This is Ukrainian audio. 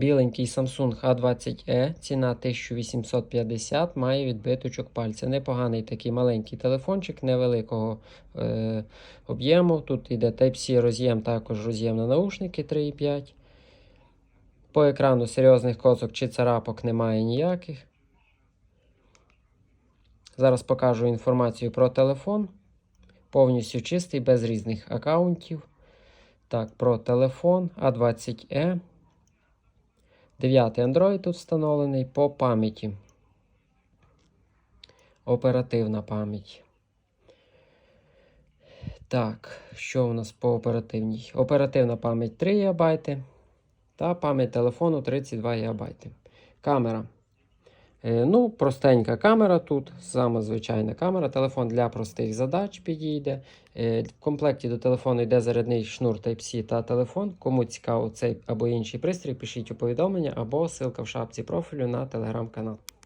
Біленький Samsung A20e, ціна 1850, має відбиточок пальця. Непоганий такий маленький телефончик невеликого е, об'єму. Тут йде Type-C роз'єм, також роз'єм на наушники 3,5. По екрану серйозних коцок чи царапок немає ніяких. Зараз покажу інформацію про телефон. Повністю чистий, без різних аккаунтів. Так, про телефон A20e. 9 Android тут встановлений по пам'яті. Оперативна пам'ять. Так, що у нас по оперативній? Оперативна пам'ять 3 ГБ та пам'ять телефону 32 ГБ. Камера. Е, Ну, простенька камера тут, саме звичайна камера. Телефон для простих задач підійде. Е, В комплекті до телефону йде зарядний шнур Type-C та телефон. Кому цікаво цей або інший пристрій, пишіть у повідомлення або ссылка в шапці профілю на телеграм-канал.